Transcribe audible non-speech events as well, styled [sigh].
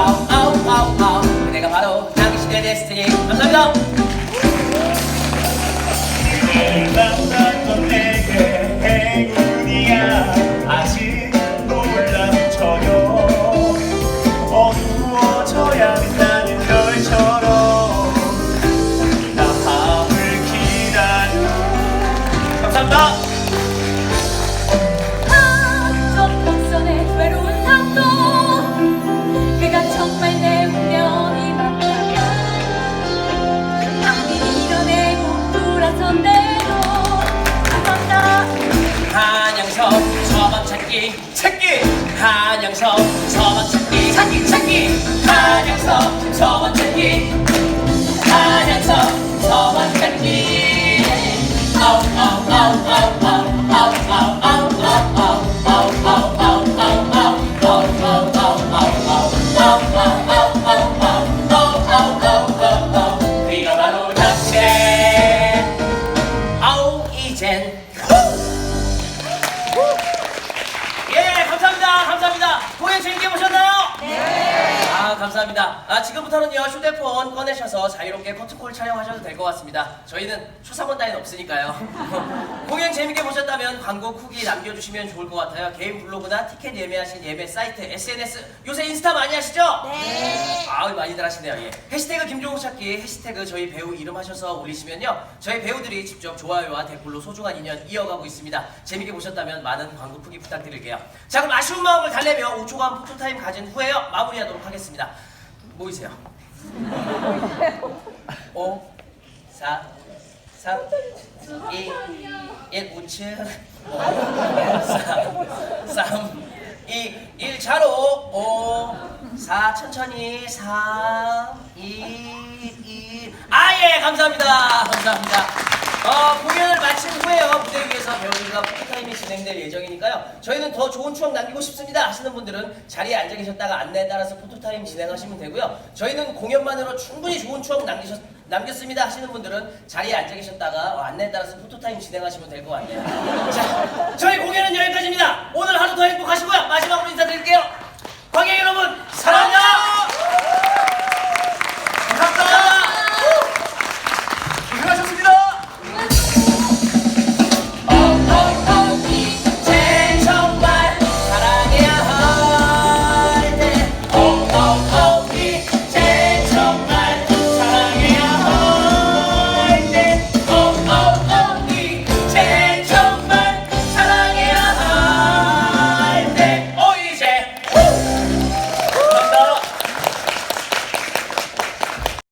아우 아우 아우 아우. 그대가 바로 당신의 데스티니. 감사합니다. 감사합니다. 서방 찾기 책기 한양섬 서방 찾기 찾기 찾기 한양섬 서방 찾기 한양섬 서방 찾기 아우 아우 아우 아우 아우 아우 아우 아우 아우 아우 아우 아우 아우 아우 그이가 감사합니다. 아, 지금부터는요, 휴대폰 꺼내셔서 자유롭게 커튼콜 촬영하셔도 될 것 같습니다. 저희는 초상권 따위는 없으니까요. [laughs] 공연 재밌게 보셨다면 광고 후기 남겨주시면 좋을 것 같아요. 개인 블로그나 티켓 예매하신 예매 사이트, SNS, 요새 인스타 많이 하시죠? 네. 아우, 많이들 하시네요. 예. 해시태그 김종욱 찾기, 해시태그 저희 배우 이름 하셔서 올리시면요. 저희 배우들이 직접 좋아요와 댓글로 소중한 인연 이어가고 있습니다. 재밌게 보셨다면 많은 광고 후기 부탁드릴게요. 자, 그럼 아쉬운 마음을 달래며 5초간 포토타임 가진 후에요. 마무리하도록 하겠습니다. 모이세요. 5, 4, 3, 2, 1 우측 4, 3, 2, 1 자로. 5, 4 천천히. 3, 2, 1 아 예 감사합니다. 감사합니다 어, 공연을 마친 후에요 무대 위에서 배우들과 포토타임이 진행될 예정이니까요 저희는 더 좋은 추억 남기고 싶습니다 하시는 분들은 자리에 앉아 계셨다가 안내에 따라서 포토타임 진행하시면 되고요 저희는 공연만으로 충분히 좋은 추억 남기셨 남겼습니다 하시는 분들은 자리에 앉아 계셨다가 어, 안내에 따라서 포토타임 진행하시면 될 것 같네요. 자, 저희 공연은 여기까지입니다. 오늘 하루 더 행복하시고요. 마지막으로 인사드립니다.